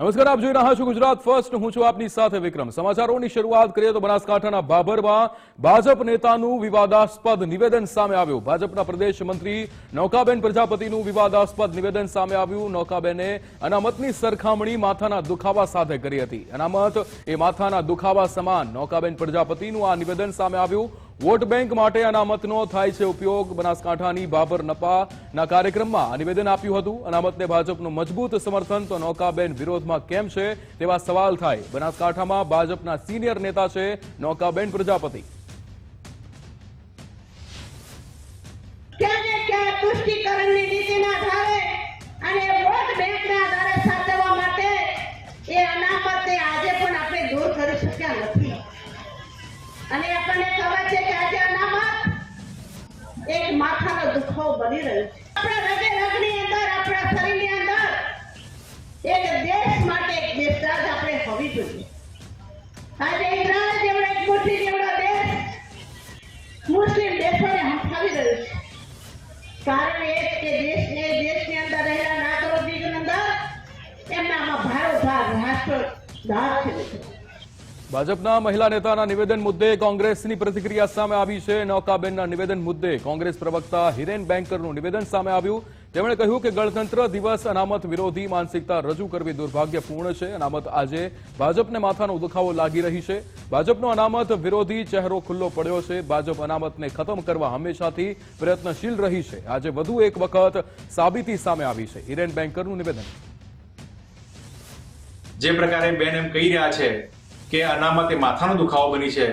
નમસ્કાર, આપ જોઈ રહ્યા છો ગુજરાત ફર્સ્ટ. હું છું આપની સાથે વિક્રમ. સમાચારોની શરૂઆત કરીએ તો બનાસકાંઠાના ભાભરમાં ભાજપ નેતાનું વિવાદાસ્પદ નિવેદન સામે આવ્યું. ભાજપના પ્રદેશ મંત્રી નૌકાબેન પ્રજાપતિનું વિવાદાસ્પદ નિવેદન સામે આવ્યું. નૌકાબેને અનામતની સરખામણી માથાના દુખાવા સાથે કરી હતી. અનામત એ માથાના દુખાવા સમાન નૌકાબેન પ્રજાપતિનું આ નિવેદન સામે આવ્યું. વોટ બેંક માટે અનામતનો થાય છે ઉપયોગ. બનાસકાંઠાની બાબર નપાના કાર્યક્રમમાં નિવેદન આપ્યું હતું. અનામતને ભાજપનું મજબૂત સમર્થન તો નૌકાબેન વિરોધમાં કેમ છે તેવા સવાલ થાય. બનાસકાંઠામાં ભાજપના સિનિયર નેતા છે નૌકાબેન પ્રજાપતિ. ક્યાં ને ક્યાં તુષ્ટિકરણની નીતિના આધારે ભાજપના મહિલા નેતાના નિવેદન મુદ્દે કોંગ્રેસની પ્રતિક્રિયા સામે આવી છે. નૌકાબેનના નિવેદન મુદ્દે કોંગ્રેસ પ્રવક્તા હિરેન બેન્કરનું નિવેદન સામે આવ્યું. તેમણે કહ્યું કે ગણતંત્ર દિવસ અનામત વિરોધી માનસિકતા રજૂ કરવી દુર્ભાગ્યપૂર્ણ છે. અનામત આજે ભાજપને માથાનો દુખાવો લાગી રહી છે. ભાજપનો અનામત વિરોધી ચહેરો ખુલ્લો પડ્યો છે. ભાજપ અનામતને ખતમ કરવા હંમેશાથી પ્રયત્નશીલ રહી છે. આજે વધુ એક વખત સાબિતી સામે આવી છે. હિરેન બેન્કરનું નિવેદન. જે પ્રકારે બેન એમ કહી રહ્યા છે કે અનામત એ માથાનો દુખાવો બની છે,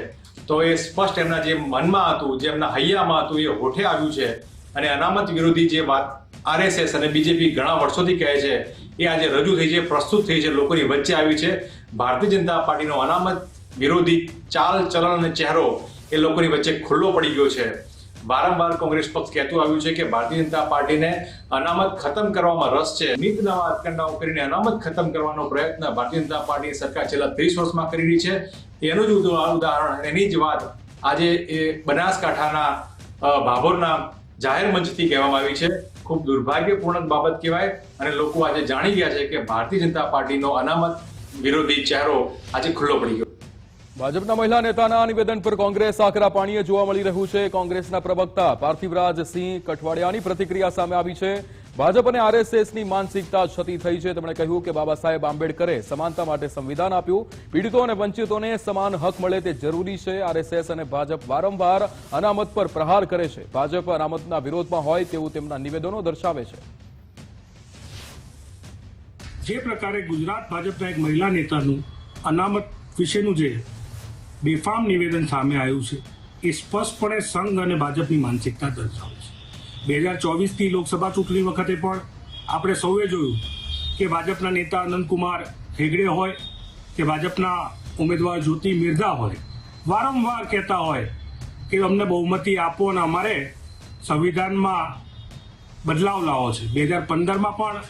તો એ સ્પષ્ટ એમના જે મનમાં હતું, જે એમના હૈયામાં હતું, એ હોઠે આવ્યું છે. અને અનામત વિરોધી જે વાત આરએસએસ અને બીજેપી ઘણા વર્ષોથી કહે છે, એ આજે રજૂ થઈ છે, પ્રસ્તુત થઈ છે, લોકોની વચ્ચે આવી છે. ભારતીય જનતા પાર્ટીનો અનામત વિરોધી ચાલ ચલણ અને ચહેરો એ લોકોની વચ્ચે ખુલ્લો પડી ગયો છે. વારંવાર કોંગ્રેસ પક્ષ કહેતું આવ્યું છે કે ભારતીય જનતા પાર્ટીને અનામત ખતમ કરવામાં રસ છે. નીત નવા અટકંડાઓ કરીને અનામત ખતમ કરવાનો પ્રયત્ન ભારતીય જનતા પાર્ટી સરકાર છેલ્લા ત્રીસ વર્ષમાં કરી રહી છે. એનું જ ઉદા- ઉદાહરણ, એની જ વાત આજે એ બનાસકાંઠાના ભાભોરના જાહેર મંચથી કહેવામાં આવી છે. ખૂબ દુર્ભાગ્યપૂર્ણ બાબત કહેવાય અને લોકો આજે જાણી ગયા છે કે ભારતીય જનતા પાર્ટીનો અનામત વિરોધી ચહેરો આજે ખુલ્લો પડી ગયો. ભાજપના મહિલા નેતાના નિવેદન પર કોંગ્રેસ આકરા પાણીએ જોવા મળી રહ્યું છે. કોંગ્રેસના પ્રવક્તા પાર્થિવરાજ સિંહ કઠવાડિયાની પ્રતિક્રિયા સામે આવી છે. ભાજપ અને આરએસએસની માનસિકતા છતી થઈ છે. તેમણે કહ્યું કે બાબા સાહેબ આંબેડકરે સમાનતા માટે સંવિધાન આપ્યું. પીડિતો અને વંચિતોને સમાન હક મળે તે જરૂરી છે. આરએસએસ અને ભાજપ વારંવાર અનામત પર પ્રહાર કરે છે. ભાજપ અનામતના વિરોધમાં હોય તેવું તેમના નિવેદનો દર્શાવે છે. જે પ્રકારે ગુજરાત ભાજપના એક મહિલા નેતાનું અનામત વિશેનું જે બેફામ નિવેદન સામે આવ્યું છે. એ સ્પષ્ટપણે સંઘ અને ભાજપની માનસિકતા દર્શાવે છે. બે હજાર ચોવીસથી લોકસભા ચૂંટણી વખતે પણ આપણે સૌએ જોયું કે ભાજપના નેતા અનંતકુમાર હેગડે હોય, કે ભાજપના ઉમેદવાર જ્યોતિ મિર્ધા હોય, વારંવાર કહેતા હોય કે અમને બહુમતી આપો અને અમારે સંવિધાનમાં બદલાવ લાવો છે. બે હજાર પંદરમાં પણ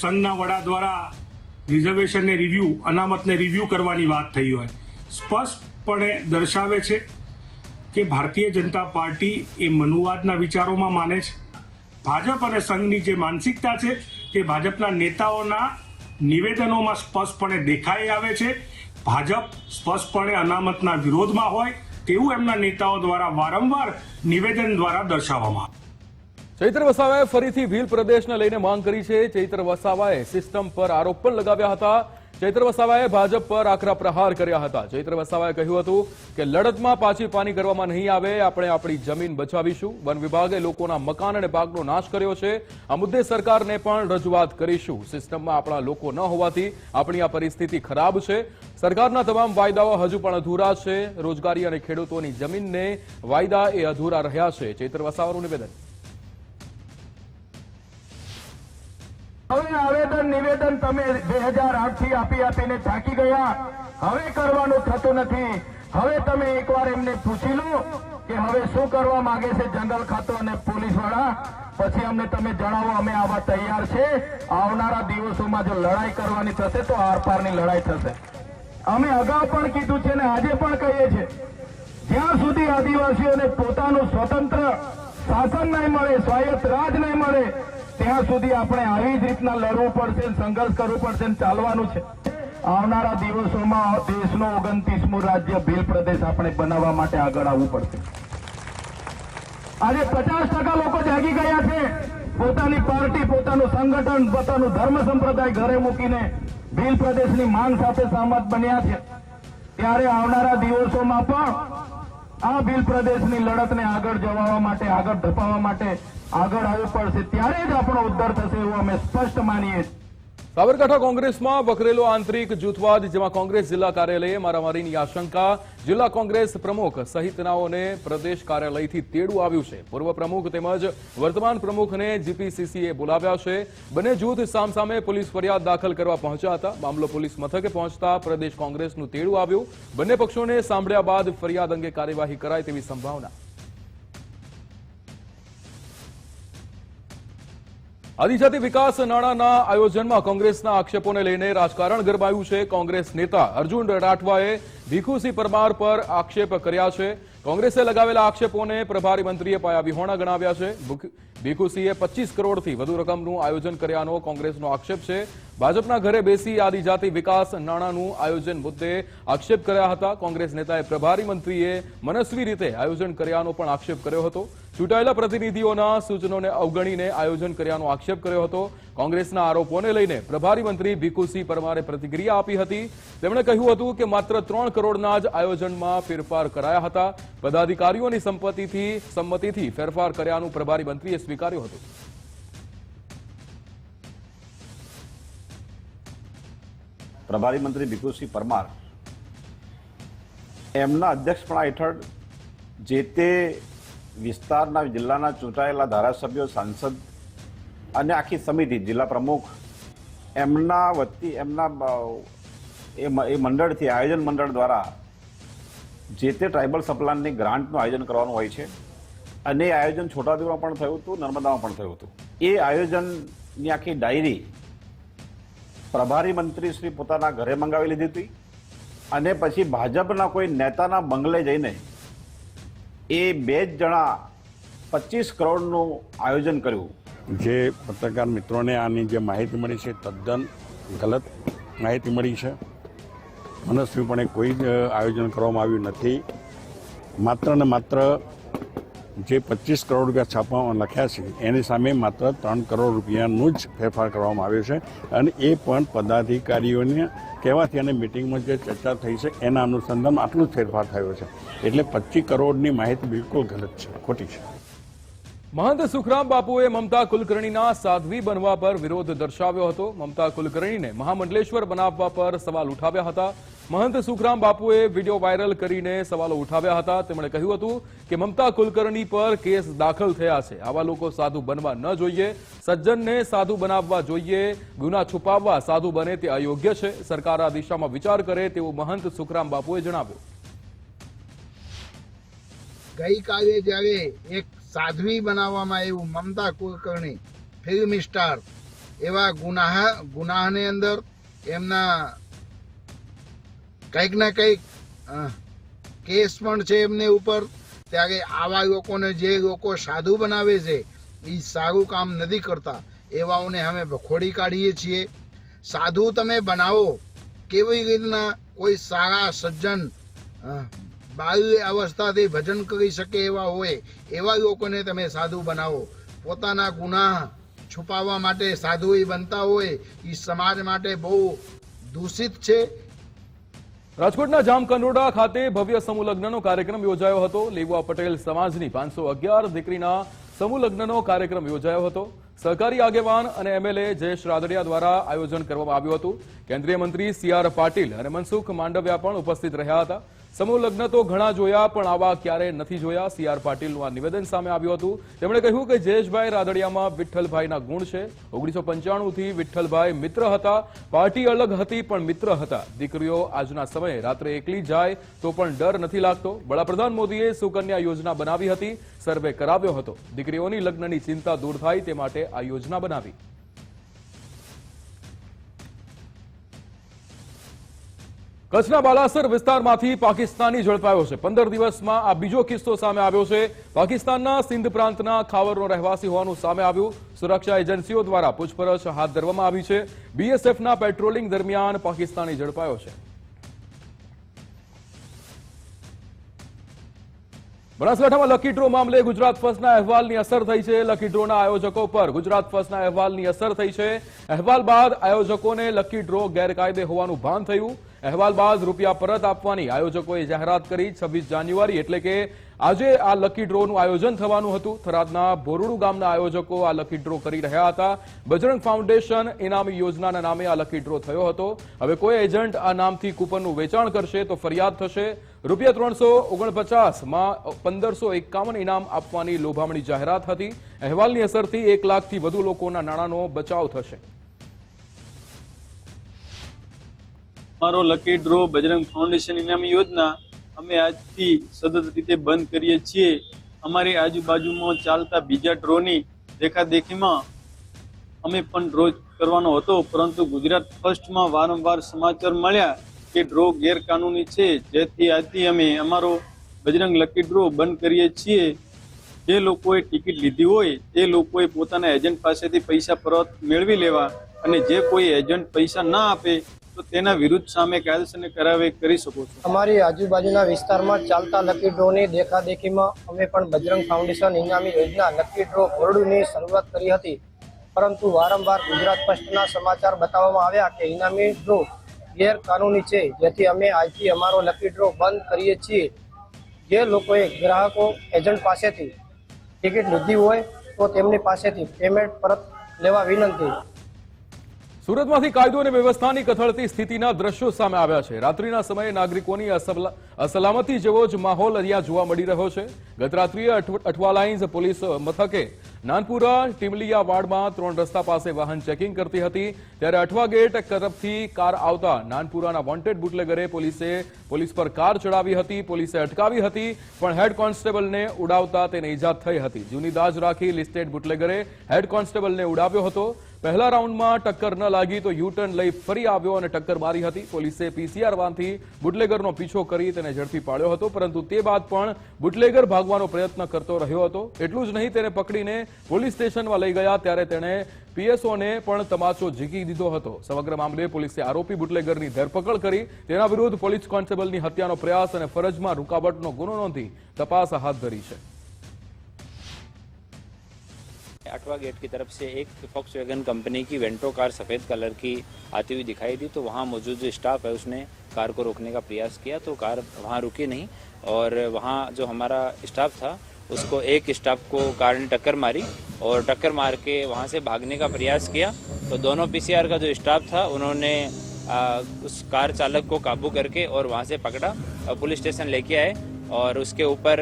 સંઘના વડા દ્વારા રિઝર્વેશનને રિવ્યૂ અનામતને રિવ્યૂ કરવાની વાત થઈ હોય. સ્પષ્ટપણે દર્શાવે છે કે ભારતીય જનતા પાર્ટી એ મનુવાદના વિચારોમાં માને છે. ભાજપ અને સંઘની જે માનસિકતા છે તે ભાજપના નેતાઓના નિવેદનોમાં સ્પષ્ટપણે દેખાઈ આવે છે. ભાજપ સ્પષ્ટપણે અનામતના વિરોધમાં હોય તેવું એમના નેતાઓ દ્વારા વારંવાર નિવેદન દ્વારા દર્શાવવામાં આવે. ચૈત્ર વસાવાએ ફરીથી ભીલ પ્રદેશને લઈને માંગ કરી છે. ચૈત્ર વસાવાએ સિસ્ટમ પર આરોપ પણ લગાવ્યા હતા. ચૈત્ર વસાવાએ ભાજપ પર આકરા પ્રહાર કર્યા હતા. ચૈત્ર વસાવાએ કહ્યું હતું કે લડતમાં પાછી પાની કરવામાં નહીં આવે, આપણે આપણી જમીન બચાવીશું. વન વિભાગે લોકોના મકાન અને બાગનો નાશ કર્યો છે. આ મુદ્દે સરકારને પણ રજૂઆત કરીશું. સિસ્ટમમાં આપણા લોકો ન હોવાથી આપણી આ પરિસ્થિતિ ખરાબ છે. સરકારના તમામ વાયદાઓ હજુ પણ અધૂરા છે. રોજગારી અને ખેડૂતોની જમીનને વાયદા એ અધૂરા રહ્યા છે. ચૈત્ર વસાવાનું નિવેદન. હવે આવેદન, નિવેદન તમે બે હજાર આઠથી આપી આપીને થાકી ગયા. હવે કરવાનું થતું નથી. હવે તમે એકવાર એમને પૂછી લો કે હવે શું કરવા માંગે છે જંગલ ખાતું અને પોલીસવાળા પછી અમને તમે જણાવો, અમે આવા તૈયાર છે. આવનારા દિવસોમાં જો લડાઈ કરવાની થશે તો આરપારની લડાઈ થશે. અમે અગાઉ પણ કીધું છે ને આજે પણ કહીએ છીએ. જ્યાં સુધી આદિવાસીઓને પોતાનું સ્વતંત્ર શાસન નહીં મળે, સ્વાયત્ત રાજ નહીં મળે ત્યાં સુધી આપણે આવી જ રીતના લડવું પડશે, સંઘર્ષ કરવું પડશે ચાલવાનું છે. આવનારા દિવસોમાં દેશનો ઓગણત્રીસમું રાજ્ય ભીલ પ્રદેશ આપણે બનાવવા માટે આગળ આવવું પડશે. આજે પચાસ ટકા લોકો જાગી ગયા છે. પોતાની પાર્ટી, પોતાનું સંગઠન, પોતાનું ધર્મ સંપ્રદાય ઘરે મૂકીને ભીલ પ્રદેશની માંગ સાથે સહમત બન્યા છે. ત્યારે આવનારા દિવસોમાં પણ આ ભીલ પ્રદેશની લડતને આગળ જવા માટે, આગળ ધપાવવા માટે આગળ આવવું પડશે, ત્યારે જ આપણો ઉદ્ધાર થશે એવું અમે સ્પષ્ટ માનીએ સાબરકાંઠા કોંગ્રેસમાં વકરેલો આંતરિક જૂથવાદ, જેમાં કોંગ્રેસ જિલ્લા કાર્યાલયે મારામારીની આશંકા. જિલ્લા કોંગ્રેસ પ્રમુખ સહિતનાઓને પ્રદેશ કાર્યાલયથી તેડું આવ્યું છે. પૂર્વ પ્રમુખ તેમજ વર્તમાન પ્રમુખને જીપીસીસીએ બોલાવ્યા છે. બંને જૂથ સામસામે પોલીસ ફરિયાદ દાખલ કરવા પહોંચ્યા હતા. મામલો પોલીસ મથકે પહોંચતા પ્રદેશ કોંગ્રેસનું તેડું આવ્યું. બંને પક્ષોને સાંભળ્યા બાદ ફરિયાદ અંગે કાર્યવાહી કરાય તેવી સંભાવના આદિજાતિ વિકાસ નાણાંના આયોજનમાં કોંગ્રેસના આક્ષેપોને લઈને રાજકારણ ગરમાયું છે. કોંગ્રેસ નેતા અર્જુન રાઠવાએ ભીખુસિંહ પરમાર પર આક્ષેપ કર્યા છે. કોંગ્રેસે લગાવેલા આક્ષેપોને પ્રભારી મંત્રીએ પાયા વિહોણા ગણાવ્યા છે. ભૂખ- ભીખુસિંહે પચીસ કરોડથી વધુ રકમનું આયોજન કર્યાનો કોંગ્રેસનો આક્ષેપ છે. ભાજપના ઘરે બેસી આદિજાતિ વિકાસ નાણાંનું આયોજન મુદ્દે આક્ષેપ કર્યા હતા. કોંગ્રેસ નેતાએ પ્રભારી મંત્રીએ મનસ્વી રીતે આયોજન કર્યાનો પણ આક્ષેપ કર્યો હતો. ચૂંટાયેલા પ્રતિનિધિઓના સૂચનોને અવગણીને આયોજન કર્યાનો આક્ષેપ કર્યો હતો. કોંગ્રેસના આરોપોને લઈને પ્રભારી મંત્રી ભીખુસિંહ પરમારે પ્રતિક્રિયા આપી હતી. તેમણે કહ્યું હતું કે માત્ર ત્રણ કરોડના જ આયોજનમાં ફેરફાર કરાયા હતા. પદાધિકારીઓની સંપત્તિથી સંમતિથી ફેરફાર કર્યાનું પ્રભારી મંત્રીએ સ્વીકાર્યું હતું. પ્રભારી મંત્રી ભીખુસિંહ પરમાર એમના અધ્યક્ષપણા હેઠળ જે તે વિસ્તારના, જિલ્લાના ચૂંટાયેલા ધારાસભ્યો, સાંસદ અને આખી સમિતિ, જિલ્લા પ્રમુખ, એમના વતી, એમના એ મંડળથી, આયોજન મંડળ દ્વારા જે તે ટ્રાઇબલ સપ્લાનની ગ્રાન્ટનું આયોજન કરવાનું હોય છે. અને એ આયોજન છોટાઉદેપુરમાં પણ થયું હતું, નર્મદામાં પણ થયું હતું. એ આયોજનની આખી ડાયરી પ્રભારી મંત્રી શ્રી પોતાના ઘરે મંગાવી લીધી હતી. અને પછી ભાજપના કોઈ નેતાના બંગલે જઈને એ બે જ જણા પચીસ કરોડનું આયોજન કર્યું. જે પત્રકાર મિત્રોને આની જે માહિતી મળી છે, તદ્દન ગલત માહિતી મળી છે. મનસ્વીપણે કોઈ જ આયોજન કરવામાં આવ્યું નથી. માત્ર ને માત્ર જે પચીસ કરોડ રૂપિયા છાપવામાં લખ્યા છે, એની સામે માત્ર ત્રણ કરોડ રૂપિયાનું જ ફેરફાર કરવામાં આવ્યો છે. અને એ પણ પદાધિકારીઓને કહેવાથી અને મિટિંગમાં જે ચર્ચા થઈ છે, એના અનુસંધાનમાં આટલું જ ફેરફાર થયો છે. એટલે પચીસ કરોડની માહિતી બિલકુલ ગલત છે, ખોટી છે. મહંત સુખરામ બાપુએ મમતા કુલકર્ણીના સાધ્વી બનવા પર વિરોધ દર્શાવ્યો હતો. મમતા કુલકર્ણીને મહામંડલેશ્વર બનાવવા પર સવાલ ઉઠાવ્યા હતા. મહંત સુખરામ બાપુએ વીડિયો વાયરલ કરીને સવાલો ઉઠાવ્યા હતા. તેમણે કહ્યું હતું કે મમતા કુલકર્ણી પર કેસ દાખલ થયા છે. આવા લોકો સાધુ બનવા ન જોઈએ. સજ્જનને સાધુ બનાવવા જોઈએ. ગુના છુપાવવા સાધુ બને તે અયોગ્ય છે. સરકાર આ દિશામાં વિચાર કરે તેવું મહંત સુખરામ બાપુએ જણાવ્યું. ગઈકાલે જ્યારે એક સાધ્વી બનાવવામાં આવ્યું મમતા કુલકર્ણી, ફિલ્મ સ્ટાર, એવા ગુનાહ, ગુનાહની અંદર એમના કંઈક ને કંઈક કેસ પણ છે એમને ઉપર. ત્યારે આવા લોકોને જે લોકો સાધુ બનાવે છે એ સારું કામ નથી કરતા. એવાઓને અમે ખોડી કાઢીએ છીએ. સાધુ તમે બનાવો, કેવી રીતના કોઈ સારા સજ્જન બાલ્ય અવસ્થાથી ભજન કરી શકે એવા હોય, એવા લોકોને તમે સાધુ બનાવો. પોતાના ગુનાહ છુપાવવા માટે સાધુ એ બનતા હોય, એ સમાજ માટે બહુ દૂષિત છે. રાજકોટના જામકંડોડા ખાતે ભવ્ય સમૂહ લગ્નનો કાર્યક્રમ યોજાયો હતો. લેવા પટેલ સમાજની પાંચસો અગિયાર દીકરીના સમૂહ લગ્નનો કાર્યક્રમ યોજાયો હતો. સહકારી આગેવાન અને એમએલએ જયેશ રાદડિયા દ્વારા આયોજન કરવામાં આવ્યું હતું. કેન્દ્રીય મંત્રી સી આર પાટીલ અને મનસુખ માંડવિયા પણ ઉપસ્થિત રહ્યા હતા. સમૂહ લગ્ન તો ઘણા જોયા, પણ આવા ક્યારે નથી જોયા. સી આર પાટીલનું આ નિવેદન સામે આવ્યું હતું. તેમણે કહ્યું કે જયેશભાઈ રાદડિયામાં વિઠ્ઠલભાઈના ગુણ છે. ઓગણીસો પંચાણુંથી વિઠ્ઠલભાઈ મિત્ર હતા. પાર્ટી અલગ હતી, પણ મિત્ર હતા. દીકરીઓ આજના સમયે રાત્રે એકલી જાય, તો પણ ડર નથી લાગતો. વડાપ્રધાન મોદીએ સુકન્યા યોજના બનાવી હતી. સર્વે કરાવ્યો હતો. દીકરીઓની લગ્નની ચિંતા દૂર થાય તે માટે આ યોજના બનાવી. કચ્છના બાલાસર વિસ્તારમાંથી પાકિસ્તાની ઝડપાયો છે. પંદર દિવસમાં આ બીજો કિસ્સો સામે આવ્યો છે. પાકિસ્તાનના સિંધ પ્રાંતના ખાવરનો રહેવાસી હોવાનું સામે આવ્યું. સુરક્ષા એજન્સીઓ દ્વારા પૂછપરછ હાથ ધરવામાં આવી છે. બીએસએફના પેટ્રોલિંગ દરમિયાન પાકિસ્તાની ઝડપાયો છે. બનાસકાંઠામાં લકી ડ્રો મામલે ગુજરાત ફર્સ્ટના અહેવાલની અસર થઈ છે. લકી ડ્રોના આયોજકો પર ગુજરાત ફર્સ્ટના અહેવાલની અસર થઈ છે. અહેવાલ બાદ આયોજકોને લકી ડ્રો ગેરકાયદે હોવાનું ભાન થયું. અહેવાલ બાદ રૂપિયા પરત આપવાની આયોજકોએ જાહેરાત કરી છવ્વીસ જાન્યુઆરી એટલે કે આજે આ લકી ડ્રોનું આયોજન થવાનું હતું. થરાદના બોરડુ ગામના આયોજકો આ લકી ડ્રો કરી રહ્યા હતા. બજરંગ ફાઉન્ડેશન ઇનામી યોજનાના નામે આ લકી ડ્રો થયો હતો. હવે કોઈ એજન્ટ આ નામથી કૂપનનું વેચાણ કરશે તો ફરિયાદ થશે. રૂપિયા ત્રણસો ઓગણપચાસમાં પંદરસો એકાવન ઇનામ આપવાની લોભામણી જાહેરાત હતી. અહેવાલની અસરથી એક લાખથી વધુ લોકોના નાણાંનો બચાવ થશે. અમારો લકી ડ્રો, બજરંગ ફાઉન્ડેશન ઇનામી યોજના અમે આજથી સતત રીતે બંધ કરીએ છીએ. અમારી આજુબાજુમાં ચાલતા બીજા ડ્રોની દેખાદેખીમાં અમે પણ ડ્રો કરવાનો હતો, પરંતુ ગુજરાત ફર્સ્ટમાં વારંવાર સમાચાર મળ્યા કે ડ્રો ગેરકાનૂની છે. જેથી આજથી અમે અમારો બજરંગ લકી ડ્રો બંધ કરીએ છીએ. જે લોકોએ ટિકિટ લીધી હોય, તે લોકોએ પોતાના એજન્ટ પાસેથી પૈસા પરત મેળવી લેવા અને જે કોઈ એજન્ટ પૈસા ના આપે તો તેના વિરુદ્ધ સામે કાયદેસરની કાર્યવાહી કરી શકો છો. અમારી આજુબાજુના વિસ્તારમાં ચાલતા લકી ડ્રોની દેખાદેખીમાં અમે પણ બજરંગ ફાઉન્ડેશન ઇનામી યોજના લકી ડ્રો બોર્ડની શરૂઆત કરી હતી. પરંતુ વારંવાર ગુજરાત ફર્સ્ટના સમાચાર બતાવવામાં આવ્યા કે ઇનામી ડ્રો ગેરકાનૂની છે, જેથી અમે આજથી અમારો લકી ડ્રો બંધ કરીએ છીએ. જે લોકોએ ગ્રાહકો એજન્ટ પાસેથી ટિકિટ લીધી હોય તો તેમની પાસેથી પેમેન્ટ પરત લેવા વિનંતી. સુરતમાંથી કાયદો અને વ્યવસ્થાની કથળતી સ્થિતિના દ્રશ્યો સામે આવ્યા છે. રાત્રિના સમયે નાગરિકોની અસલામતી જેવો જ માહોલ અહીંયા જોવા મળી રહ્યો છે. ગત રાત્રિએ અઠવાલાઇન્સ પોલીસ મથકે નાનપુરા ટીમલિયા વાડમાં ત્રણ રસ્તા પાસે વાહન ચેકિંગ કરતી હતી. ત્યારે અઠવા ગેટ તરફથી કાર આવતા નાનપુરાના વોન્ટેડ બુટલેગરે પોલીસે પોલીસ પર કાર ચડાવી હતી, પોલીસે અટકાવી હતી, પણ હેડ કોન્સ્ટેબલને ઉડાવતા તેને ઈજા થઈ હતી. જૂની દાજ રાખી લિસ્ટેડ બુટલેગરે હેડ કોન્સ્ટેબલને ઉડાવ્યો હતો. પહેલા રાઉન્ડમાં ટક્કર ન લાગી તો યુટર્ન લઈ ફરી આવ્યો અને ટક્કર મારી હતી. પોલીસે પીસીઆર વાનથી બુટલેગરનો પીછો કરી તેને ઝડપી પાડ્યો હતો, પરંતુ તે બાદ પણ બુટલેગર ભાગવાનો પ્રયત્ન કરતો રહ્યો હતો. એટલું જ નહીં, તેને પકડીને પોલીસ સ્ટેશનમાં લઈ ગયા, ત્યારે તેણે પીએસઓને પણ તમાચો ઝીકી દીધો હતો. સમગ્ર મામલે પોલીસે આરોપી બુટલેગરની ધરપકડ કરી, તેના વિરુદ્ધ પોલીસ કોન્સ્ટેબલની હત્યાનો પ્રયાસ અને ફરજમાં રૂકાવટનો ગુનો નોંધી તપાસ હાથ ધરી છે. अठवा गेट की तरफ़ से एक फॉक्स वैगन कंपनी की वेंटो कार सफ़ेद कलर की आती हुई दिखाई दी तो वहाँ मौजूद जो स्टाफ है उसने कार को रोकने का प्रयास किया तो कार वहाँ रुकी नहीं और वहाँ जो हमारा स्टाफ था उसको एक स्टाफ को कार ने टक्कर मारी और टक्कर मार के वहाँ से भागने का प्रयास किया। तो दोनों पीसीआर का जो स्टाफ था उन्होंने आ, उस कार चालक को काबू करके और वहाँ से पकड़ा और पुलिस स्टेशन लेके आए और उसके ऊपर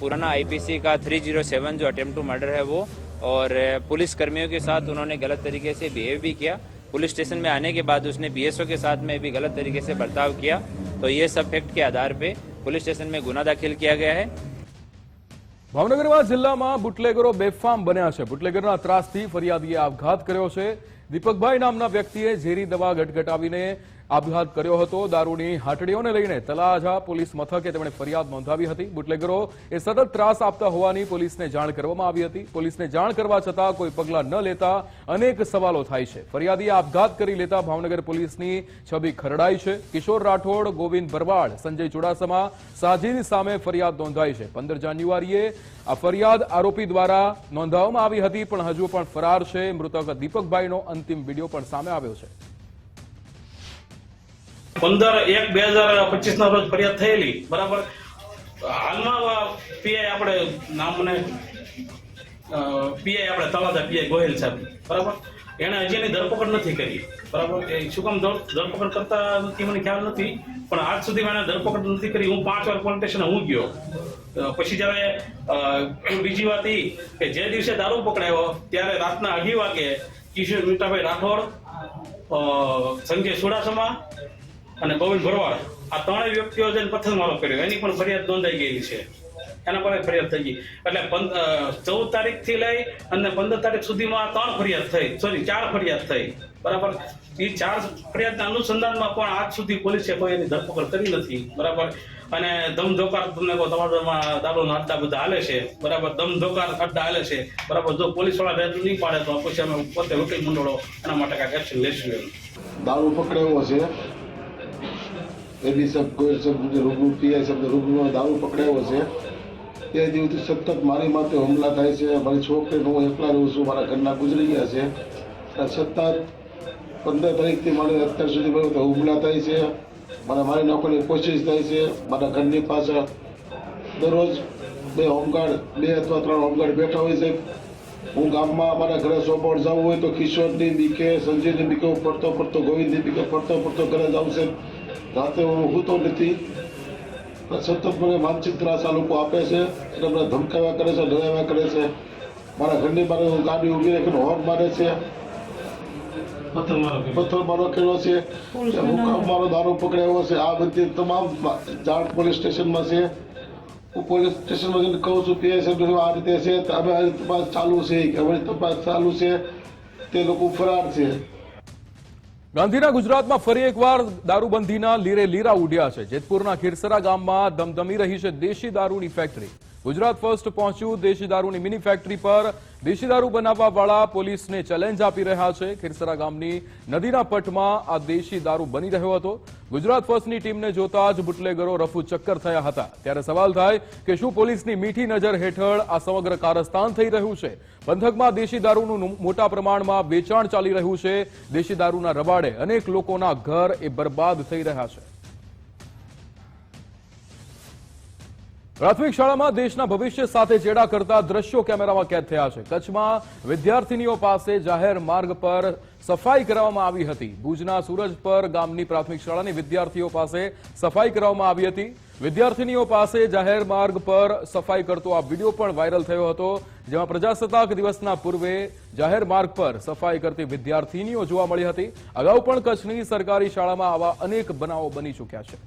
पुराना आईपीसी का 307 जो अटेम्प्ट टू मर्डर है वो और पुलिस कर्मियों के साथ उन्होंने गलत तरीके से बिहेव भी किया पुलिस स्टेशन में आने के बाद उसने बीएसओ के साथ में भी गलत तरीके से बर्ताव किया तो ये सब फैक्ट के आधार पे पुलिस स्टेशन में गुना दाखिल किया गया है ભાવનગરમાં જિલ્લામાં બુટલેગરો બેફામ બન્યા છે બુટલેગરના ત્રાસથી ફરિયાદીએ આપઘાત કર્યો છે દીપકભાઈ નામના વ્યક્તિએ ઝેરી દવા ગટગટાવીને આપઘાત કર્યો હતો. દારૂની હાટડીઓને લઈને તલાજા પોલીસ મથકે તેમણે ફરિયાદ નોંધાવી હતી. બુટલેગરો એ સતત ત્રાસ આપતા હોવાની પોલીસને જાણ કરવામાં આવી હતી. પોલીસને જાણ કરવા છતાં કોઈ પગલાં ન લેતા અનેક સવાલો થાય છે. ફરિયાદીએ આપઘાત કરી લેતા ભાવનગર પોલીસની છબી ખરડાઈ છે. કિશોર રાઠોડ, ગોવિંદ ભરવાડ, સંજય ચુડાસમા સાજીની સામે ફરિયાદ નોંધાઈ છે. પંદર જાન્યુઆરીએ આ ફરિયાદ આરોપી દ્વારા નોંધાવવામાં આવી હતી, પણ હજુ પણ ફરાર છે. મૃતક દીપકભાઈનો અંતિમ વીડિયો પણ સામે આવ્યો છે. પંદર એક બે હજાર પચીસ ના રોજ ફરિયાદ થયેલી. બરાબર? હાલમાં પીઆઈ આપણે નામને પીઆઈ આપણે તળાજા પીઆઈ ગોહિલ સાહેબ. બરાબર? એને હજી એની ધરપકડ નથી કરી. બરાબર? એ શું કામ ધર- ધરપકડ કરતા નથી મને ખ્યાલ નથી. પણ આજ સુધી એણે ધરપકડ નથી કરી. હું પાંચ વાર પોલીસ સ્ટેશન હું ગયો. પછી જ્યારે બીજી વાત એ કે જે દિવસે દારૂ પકડાયો, ત્યારે રાતના અઢી વાગે કિશોર મીઠાભાઈ રાઠોડ સંજય સુડાસમા અને ગોવિંદ ભરવાડ, આ ત્રણેય વ્યક્તિઓ જઈને પથ્થરમારો કર્યો. એની પણ ફરિયાદ નોંધાઈ ગયેલી છે. એના પર ફરિયાદ થઈ ગઈ. એટલે ચૌદ તારીખથી લઈ અને પંદર તારીખ સુધીમાં ત્રણ ફરિયાદ થઈ. સોરી ચાર ફરિયાદ થઈ. બરાબર? એ ચાર ફરિયાદના અનુસંધાનમાં પણ આજ સુધી પોલીસે કોઈ એની ધરપકડ કરી નથી. બરાબર? અને ધમધોકાર તમને કહો તમારામાં દારૂના અડ્ડા બધા હાલે છે. બરાબર? ધમધોકાર અડ્ડા હાલે છે. બરાબર? જો પોલીસવાળા રેડ નહીં પાડે તો પછી અમે પોતે વકીલ મંડળો એના માટે કાંઈક એક્શન લેશું દારૂ પકડાયો છે. એબી સબ કોઈ સબ રૂબરૂ પીઆઈ શબ્દ રૂબરૂ દારૂ પકડાયો છે. તે દિવસથી સતત મારી માથે હુમલા થાય છે. મારી છોકરી હું એકલા રહું છું. મારા ઘરના ગુજરી ગયા છે. સત્તા પંદર તારીખથી મારે અત્યાર સુધી મારી હુમલા થાય છે. મારા મારી નાખવાની કોશિશ થાય છે. મારા ઘરની પાછળ દરરોજ બે હોમગાર્ડ, બે અથવા ત્રણ હોમગાર્ડ બેઠા હોય છે. હું ગામમાં અમારા ઘરે સોપડ જવું હોય તો કિશોરની બીકે, સંજયની બીકે પડતો પડતો ગોવિંદની બીકે પડતો પડતો ઘરે જાઉં છે. રાતે હું સૂતો નથી સતત મને માનસિક ત્રાસ આ લોકો આપે છે એટલે મને ધમકાવ્યા કરે છે ડરાવ્યા કરે છે. મારા ઘરની બહાર હું ગાડી ઊભી રાખીને હોર્ન મારે છે. પથ્થર મારો કર્યો છે. હુકામ મારો દારૂ પકડાયો છે. આ બધી તમામ જાણ પોલીસ સ્ટેશનમાં છે. હું પોલીસ સ્ટેશનમાં જઈને કહું છું પીએસ આ રીતે છે આ તપાસ ચાલુ છે. કે હવે તપાસ ચાલુ છે. તે લોકો ફરાર છે. ગાંધીના ગુજરાતમાં ફરી એકવાર દારૂબંધીના લીરે લીરા ઉડ્યા છે. જેતપુરના ખીરસરા ગામમાં ધમધમી રહી છે દેશી દારૂની ફેક્ટરી ગુજરાત ફર્સ્ટ પહોંચ્યું. દેશી દારૂની મિની ફેક્ટરી પર દેશી દારૂ બનાવવા વાળા પોલીસને ચેલેન્જ આપી રહ્યા છે. ખીરસરા ગામની નદીના પટમાં આ દેશી દારૂ બની રહ્યો હતો. ગુજરાત ફર્સ્ટની ટીમને જોતા જ બુટલેગરો રફુ ચક્કર થયા હતા. ત્યારે સવાલ થાય કે શું પોલીસની મીઠી નજર હેઠળ આ સમગ્ર કારસ્તાન થઈ રહ્યું છે? પંથકમાં દેશી દારૂનું મોટા પ્રમાણમાં વેચાણ ચાલી રહ્યું છે. દેશી દારૂના રબાડે અનેક લોકોના ઘર એ બરબાદ થઈ રહ્યા છે. પ્રાથમિક શાળામાં દેશના ભવિષ્ય સાથે ચેડા કરતા દ્રશ્યો કેમેરામાં કેદ થયા છે. કચ્છમાં વિદ્યાર્થીનીઓ પાસે જાહેર માર્ગ પર સફાઈ કરવામાં આવી હતી. ભુજના સુરજપર ગામની પ્રાથમિક શાળાની વિદ્યાર્થીઓ પાસે સફાઈ કરવામાં આવી હતી. વિદ્યાર્થીનીઓ પાસે જાહેર માર્ગ પર સફાઈ કરતો આ વીડિયો પણ વાયરલ થયો હતો, જેમાં પ્રજાસત્તાક દિવસના પૂર્વે જાહેર માર્ગ પર સફાઈ કરતી વિદ્યાર્થીનીઓ જોવા મળી હતી. અગાઉ પણ કચ્છની સરકારી શાળામાં આવા અનેક બનાવો બની ચૂક્યા છે.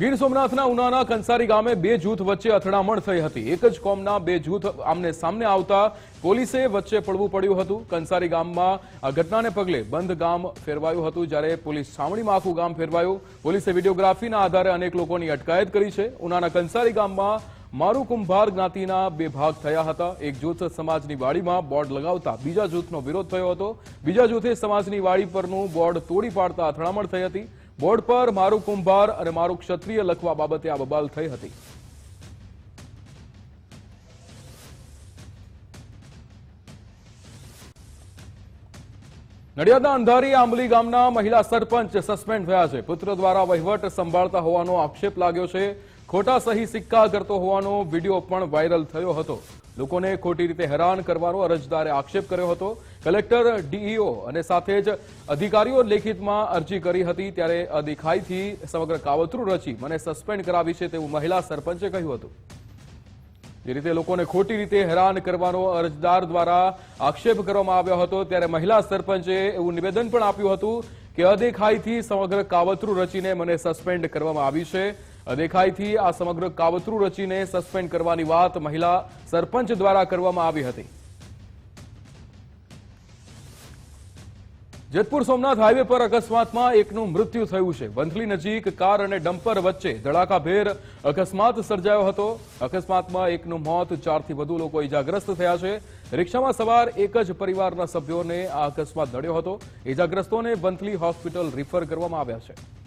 ગીર સોમનાથના ઉનાના કંસારી ગામે બે જૂથ વચ્ચે અથડામણ થઈ હતી. એક જ કોમના બે જૂથ આમને સામને આવતા પોલીસે વચ્ચે પડવું પડ્યું હતું. કંસારી ગામમાં આ ઘટનાને પગલે બંધ ગામ ફેરવાયું હતું. જ્યારે પોલીસ છાવણીમાં આખું ગામ ફેરવાયું. પોલીસે વિડીયોગ્રાફીના આધારે અનેક લોકોની અટકાયત કરી છે. ઉનાના કંસારી ગામમાં મારુ કુંભાર જ્ઞાતિના બે ભાગ થયા હતા. એક જૂથ સમાજની વાડીમાં બોર્ડ લગાવતા બીજા જૂથનો વિરોધ થયો હતો. બીજા જૂથે સમાજની વાડી પરનું બોર્ડ તોડી પાડતા અથડામણ થઈ હતી. બોર્ડ પર મારું કુંભાર અને મારું ક્ષત્રિય લખવા બાબતે આ બબાલ થઈ હતી. નડિયાદના અંધારી આંબલી ગામના મહિલા સરપંચ સસ્પેન્ડ થયા છે. પુત્ર દ્વારા વહીવટ સંભાળતા હોવાનો આક્ષેપ લાગ્યો છે. ખોટા સહી સિક્કા કરતો હોવાનો વીડિયો પણ વાયરલ થયો હતો. લોકોને ખોટી રીતે હેરાન કરવાનો અરજદારે આક્ષેપ કર્યો હતો. કલેક્ટર, ડીઈઓ અને સાથે જ અધિકારીઓ લેખિતમાં અરજી કરી હતી ત્યારે અદેખાઈથી સમગ્ર કાવતરું રચી મને સસ્પેન્ડ કરાવી છે તેવું મહિલા સરપંચે કહ્યું હતું. જે રીતે લોકોને ખોટી રીતે હેરાન કરવાનો અરજદાર દ્વારા આક્ષેપ કરવામાં આવ્યો હતો ત્યારે મહિલા સરપંચે એવું નિવેદન પણ આપ્યું હતું કે અદેખાઈથી સમગ્ર કાવતરું રચીને મને સસ્પેન્ડ કરવામાં આવી છે. અદેખાઈથી આ સમગ્ર કાવતરું રચીને સસ્પેન્ડ કરવાની વાત મહિલા સરપંચ દ્વારા કરવામાં આવી હતી. જેતપુર સોમનાથ હાઈવે પર અકસ્માતમાં એકનું મૃત્યુ થયું છે. વંથલી નજીક કાર અને ડમ્પર વચ્ચે ધડાકાભેર અકસ્માત સર્જાયો હતો. અકસ્માતમાં એકનું મોત ચારથી વધુ લોકો ઇજાગ્રસ્ત થયા છે. રિક્ષામાં સવાર એક જ પરિવારના સભ્યોને આ અકસ્માત નડ્યો હતો. ઇજાગ્રસ્તોને વંથલી હોસ્પિટલ રિફર કરવામાં આવ્યા છે.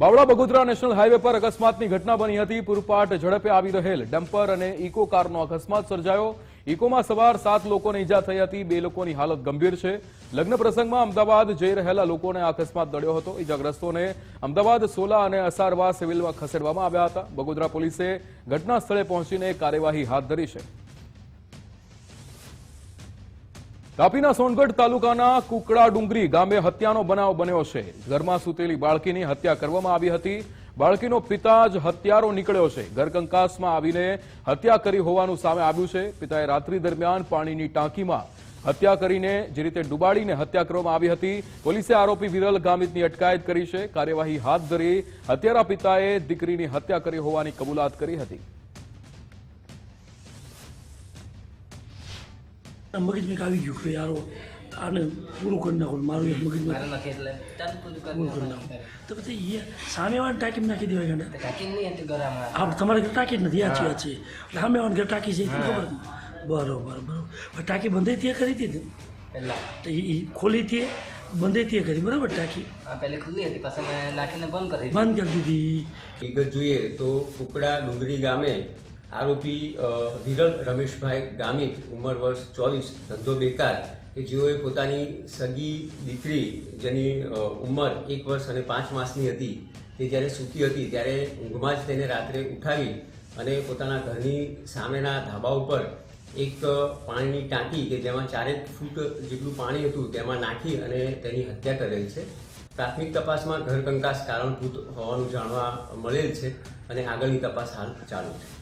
બાવળા બગોદરા નેશનલ હાઈવે પર અકસ્માતની ઘટના બની હતી. પૂરપાટ ઝડપે આવી રહેલ ડમ્પર અને ઇકો કારનો અકસ્માત સર્જાયો. ઇકોમાં સવાર સાત લોકોને ઈજા થઈ હતી. બે લોકોની હાલત ગંભીર છે. લગ્ન પ્રસંગમાં અમદાવાદ જઈ રહેલા લોકોને આ અકસ્માત નડ્યો હતો. ઈજાગ્રસ્તોને અમદાવાદ, સોલા અને અસારવા સિવિલમાં ખસેડવામાં આવ્યા હતા. બગોદરા પોલીસે ઘટના સ્થળે પહોંચીને કાર્યવાહી હાથ ધરી છે. તાપીના સોનગઢ તાલુકાના કુકડા ડુંગરી ગામે હત્યાનો બનાવ બન્યો છે. ઘરમાં સૂતેલી બાળકીની હત્યા કરવામાં આવી હતી. બાળકીનો પિતા જ હત્યારો નીકળ્યો છે. ઘરકંકાસમાં આવીને હત્યા કરી હોવાનું સામે આવ્યું છે. પિતાએ રાત્રિ દરમિયાન પાણીની ટાંકીમાં હત્યા કરીને જે રીતે ડુબાડીને હત્યા કરવામાં આવી હતી, પોલીસે આરોપી વિરલ ગામિતની અટકાયત કરી છે. કાર્યવાહી હાથ ધરી હત્યારા પિતાએ દીકરીની હત્યા કરી હોવાની કબૂલાત કરી હતી. મગજમાં આવી ગયું કે યારો આને પૂરું કરી નાખો મારું એક મગજમાં પૂરું કરી નાખો. તો પછી એ સામેવાળાને ટાંકી નાખી દેવાય ગાંડા. હા તમારે ઘર ટાંકી જ નથી સાચી વાત છે. એટલે સામેવાળાને ઘરે ટાંકી છે ખબર બરોબર બરોબર. ટાંકી બંધ તે કરી હતી? તો એ ખોલી તે બંધ તે કરી બરાબર ટાંકી? પહેલે ખુલ્લી હતી પછી નાખીને બંધ કરી બંધ કરી દીધી. જોઈએ તો કુકડા ડુંગરી ગામે આરોપી વિરલ રમેશભાઈ ગામિત, ઉંમર વર્ષ ચોવીસ, ધંધો બેકાર, કે જેઓએ પોતાની સગી, દીકરી જેની ઉંમર એક વર્ષ અને પાંચ માસની હતી, તે જ્યારે સૂતી હતી, ત્યારે ઊંઘમાં જ તેને રાત્રે ઉઠાવી અને પોતાના ઘરની સામેના ધાબા ઉપર એક પાણીની ટાંકી કે જેમાં ચારેક ફૂટ જેટલું પાણી હતું, તેમાં નાખી અને તેની હત્યા કરેલ છે. પ્રાથમિક તપાસમાં ઘર કંકાસ કારણભૂત હોવાનું જાણવા મળેલ છે અને આગળની તપાસ હાલ ચાલુ છે.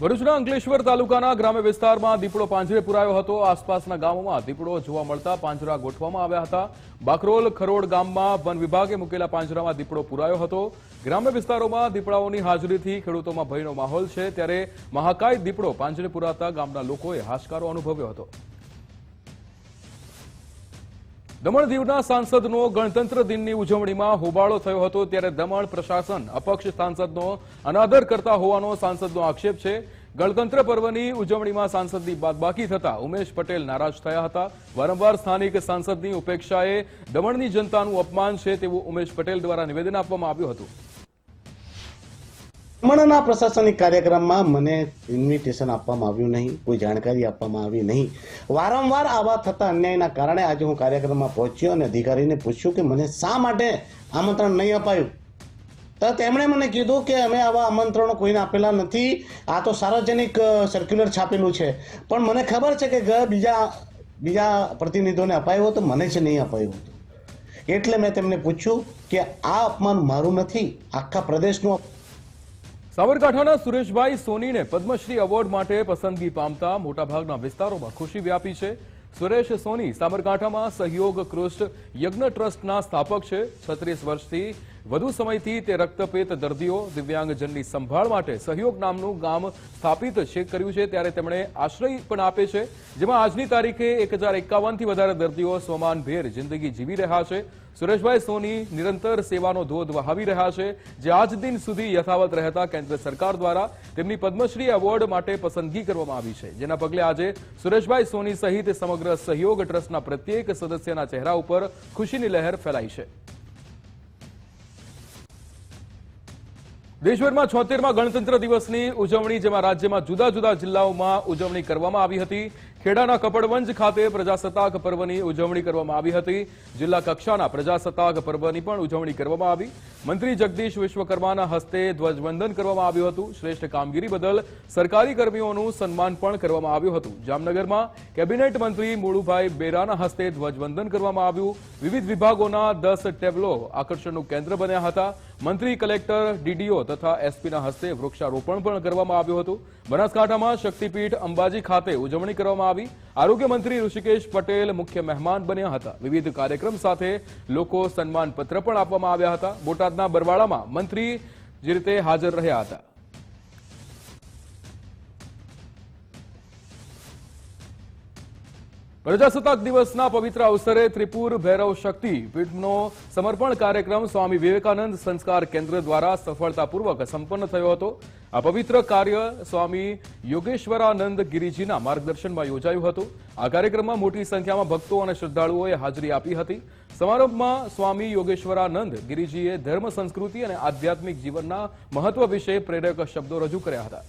ભરૂચના અંકલેશ્વર તાલુકાના ગ્રામ્ય વિસ્તારમાં દીપડો પાંજરે પુરાયો હતો. આસપાસના ગામોમાં દીપડો જોવા મળતા પાંજરા ગોઠવવામાં આવ્યા હતા. બાકરોલ ખરોડ ગામમાં વન વિભાગે મૂકેલા પાંજરામાં દીપડો પુરાયો હતો. ગ્રામ્ય વિસ્તારોમાં દીપડાઓની હાજરીથી ખેડૂતોમાં ભયનો માહોલ છે. ત્યારે મહાકાય દીપડો પાંજરે પુરાતા ગામના લોકોએ હાશકારો અનુભવ્યો હતો. દમણ દીવના સાંસદનો ગણતંત્ર દિનની ઉજવણીમાં હોબાળો થયો હતો ત્યારે દમણ પ્રશાસન અપક્ષ સાંસદનો અનાદર કરતા હોવાનો સાંસદનો આક્ષેપ છે. ગણતંત્ર પર્વની ઉજવણીમાં સાંસદની બાદબાકી થતા ઉમેશ પટેલ નારાજ થયા હતા. વારંવાર સ્થાનિક સાંસદની ઉપેક્ષાએ દમણની જનતાનું અપમાન છે તેવું ઉમેશ પટેલ દ્વારા નિવેદન આપવામાં આવ્યું હતું. દમણના પ્રશાસનિક કાર્યક્રમમાં મને ઇન્વિટેશન આપવામાં આવ્યું નહીં, કોઈ જાણકારી આપવામાં આવી નહીં. વારંવાર આવા થતા અન્યાયના કારણે આજે હું કાર્યક્રમમાં પહોંચ્યો અને અધિકારીને પૂછ્યું કે મને શા માટે આમંત્રણ નહીં અપાયું? તો તેમણે મને કીધું કે અમે આવા આમંત્રણો કોઈને આપેલા નથી. આ તો સાર્વજનિક સર્ક્યુલર છાપેલું છે. પણ મને ખબર છે કે બીજા બીજા પ્રતિનિધિઓને અપાયું હતું મને જ નહીં અપાયું હતું. એટલે મેં તેમને પૂછ્યું કે આ અપમાન મારું નથી. આખા પ્રદેશનું સાબરકાંઠાના સુરેશભાઈ સોનીને પદ્મશ્રી એવોર્ડ માટે પસંદગી પામતા મોટાભાગના વિસ્તારોમાં ખુશી વ્યાપી છે. સુરેશ સોની સાબરકાંઠામાં સહયોગ કૃષ્ટ યજ્ઞ ટ્રસ્ટના સ્થાપક છે. છત્રીસ વર્ષથી વધુ સમયથી તે રક્તપેત દર્દીઓ દિવ્યાંગજનની સંભાળ માટે સહયોગ નામનું ગામ સ્થાપિત છે કર્યું છે. ત્યારે તેમણે આશ્રય પણ આપે છે. જેમાં આજની તારીખે એક એકાવનથી વધારે દર્દીઓ સ્વમાનભેર જિંદગી જીવી રહ્યા છે. સુરેશભાઈ સોની નિરંતર સેવાનો ધોધ વહાવી રહ્યા છે, જે આજ દિન સુધી યથાવત રહેતા કેન્દ્ર સરકાર દ્વારા તેમની પદ્મશ્રી એવોર્ડ માટે પસંદગી કરવામાં આવી છે. જેના પગલે આજે સુરેશભાઈ સોની સહિત સમગ્ર સહયોગ ટ્રસ્ટના પ્રત્યેક સદસ્યના ચહેરા ઉપર ખુશીની લહેર ફેલાઈ છે. દેશભરમાં છોતેરમાં ગણતંત્ર દિવસની ઉજવણી, જેમાં રાજ્યમાં જુદા જુદા જિલ્લાઓમાં ઉજવણી કરવામાં આવી હતી. ખેડાના કપડવંજ ખાતે પ્રજાસત્તાક પર્વની ઉજવણી કરવામાં આવી હતી. જિલ્લા કક્ષાના પ્રજાસત્તાક પર્વની પણ ઉજવણી કરવામાં આવી. મંત્રી જગદીશ વિશ્વકર્માના હસ્તે ધ્વજવંદન કરવામાં આવ્યું હતું. શ્રેષ્ઠ કામગીરી બદલ સરકારી કર્મીઓનું સન્માન પણ કરવામાં આવ્યું હતું. જામનગરમાં કેબિનેટ મંત્રી મુળુભાઈ બેરાના હસ્તે ધ્વજવંદન કરવામાં આવ્યું. વિવિધ વિભાગોના દસ ટેબલો આકર્ષણનું કેન્દ્ર બન્યા હતા. મંત્રી કલેક્ટર, ડીડીઓ તથા એસપીના હસ્તે વૃક્ષારોપણ પણ કરવામાં આવ્યું હતું. બનાસકાંઠામાં શક્તિપીઠ અંબાજી ખાતે ઉજવણી કરવામાં આવી. આરોગ્ય મંત્રી ઋષિકેશ પટેલ મુખ્ય મહેમાન બન્યા હતા. વિવિધ કાર્યક્રમ સાથે લોકો સન્માનપત્ર પણ આપવામાં આવ્યા હતા. બોટાદના બરવાળામાં મંત્રી જે રીતે હાજર રહ્યા હતા. પ્રજાસત્તાક દિવસના પવિત્ર અવસરે ત્રિપુર ભૈરવ શક્તિ પીઠનો સમર્પણ કાર્યક્રમ સ્વામી વિવેકાનંદ સંસ્કાર કેન્દ્ર દ્વારા સફળતાપૂર્વક સંપન્ન થયો હતો. આ પવિત્ર કાર્ય સ્વામી યોગેશ્વરાનંદ ગિરિજીના માર્ગદર્શનમાં યોજાયું હતું. આ કાર્યક્રમમાં મોટી સંખ્યામાં ભક્તો અને શ્રદ્ધાળુઓએ હાજરી આપી હતી. સમારંભમાં સ્વામી યોગેશ્વરાનંદ ગિરિજીએ ધર્મ, સંસ્કૃતિ અને આધ્યાત્મિક જીવનના મહત્વ વિશે પ્રેરક શબ્દો રજૂ કર્યા હતા.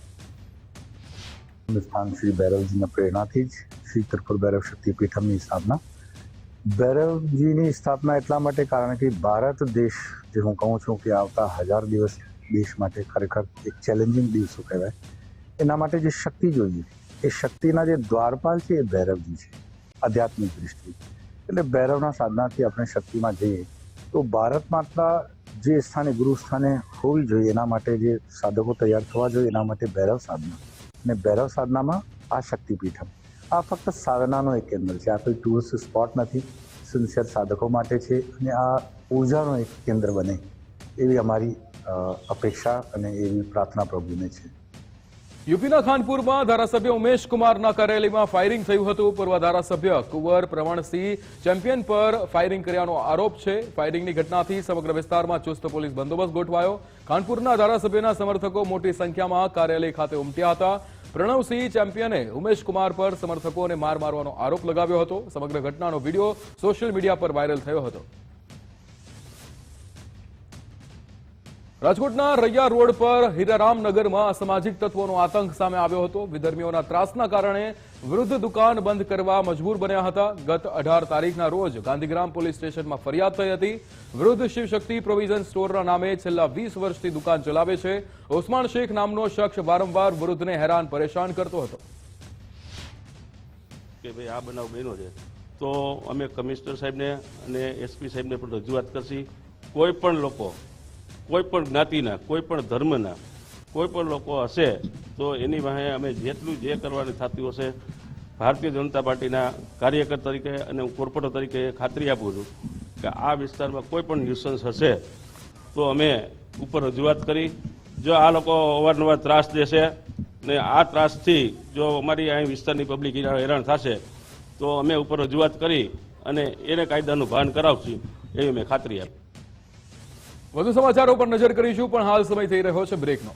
હિન્દુસ્તાન શ્રી ભૈરવજીના પ્રેરણાથી જ શ્રી ત્રિપુર ભૈરવ શક્તિપીઠમની સ્થાપના ભૈરવજીની સ્થાપના એટલા માટે કારણ કે ભારત દેશ જે હું કહું છું કે આવતા હજાર દિવસ દેશ માટે ખરેખર એક ચેલેન્જિંગ દિવસો કહેવાય એના માટે જે શક્તિ જોઈએ એ શક્તિના જે દ્વારપાલ છે એ ભૈરવજી છે આધ્યાત્મિક દૃષ્ટિ એટલે ભૈરવના સાધનાથી આપણે શક્તિમાં જઈએ તો ભારત માતા જે સ્થાને ગુરુ સ્થાને હોવી જોઈએ એના માટે જે સાધકો તૈયાર થવા જોઈએ એના માટે ભૈરવ સાધના અને ભૈરવ સાધનામાં આ શક્તિપીઠમ. આ ફક્ત સાધનાનો એક કેન્દ્ર છે. આ કોઈ ટુરિસ્ટ સ્પોટ નથી. સિન્સિયર સાધકો માટે છે અને આ ઉર્જાનો એક કેન્દ્ર બને એવી અમારી અપેક્ષા અને એવી પ્રાર્થના પ્રભુને છે. યુપીના ખાનપુરમાં ધારાસભ્ય ઉમેશ કુમારના કાર્યાલયમાં ફાયરિંગ થયું હતું. પૂર્વ ધારાસભ્ય કુંવર પ્રવણસિંહ ચેમ્પિયન પર ફાયરિંગ કર્યાનો આરોપ છે. ફાયરિંગની ઘટનાથી સમગ્ર વિસ્તારમાં ચુસ્ત પોલીસ બંદોબસ્ત ગોઠવાયો. ખાનપુરના ધારાસભ્યના સમર્થકો મોટી સંખ્યામાં કાર્યાલય ખાતે ઉમટ્યા હતા. પ્રણવસિંહ ચેમ્પિયને ઉમેશ કુમાર પર સમર્થકોને માર મારવાનો આરોપ લગાવ્યો હતો. સમગ્ર ઘટનાનો વીડિયો સોશિયલ મીડિયા પર વાયરલ થયો હતો. રાજકોટના રૈયા રોડ પર હીરારામનગરમાં અસામાજિક તત્વોનો આતંક સામે આવ્યો હતો. વિધર્મીઓના ત્રાસના કારણે વૃદ્ધ દુકાન બંધ કરવા મજબૂર બન્યા હતા. ગત અઢાર તારીખના રોજ ગાંધીગ્રામ પોલીસ સ્ટેશનમાં ફરિયાદ થઈ હતી. વૃદ્ધ શિવશક્તિ પ્રોવિઝન સ્ટોરના નામે છેલ્લા વીસ વર્ષથી દુકાન ચલાવે છે. ઓસમાન શેખ નામનો શખ્સ વારંવાર વૃદ્ધને હેરાન પરેશાન કરતો હતો. કે ભાઈ આ બનાવ બન્યો છે. તો અમે કમિશનર સાહેબને અને એસપી સાહેબને પણ રજૂઆત કરશી. કોઈ પણ લોકો કોઈ પણ જ્ઞાતિના કોઈ પણ ધર્મના કોઈ પણ લોકો હશે તો એની વાહે અમે જેટલું જે કરવાની થતી હશે, ભારતીય જનતા પાર્ટીના કાર્યકર તરીકે અને હું કોર્પોરેટર તરીકે ખાતરી આપું છું કે આ વિસ્તારમાં કોઈ પણ ન્યુસન્સ હશે તો અમે ઉપર રજૂઆત કરી. જો આ લોકો અવારનવાર ત્રાસ દેશે ને આ ત્રાસથી જો અમારી અહીં વિસ્તારની પબ્લિક હેરાન થશે તો અમે ઉપર રજૂઆત કરી અને એને કાયદાનું ભાન કરાવશું એવી મેં ખાતરી આપી. વધુ સમાચારો પર નજર કરીશું પણ હાલ સમય થઈ રહ્યો છે બ્રેકનો.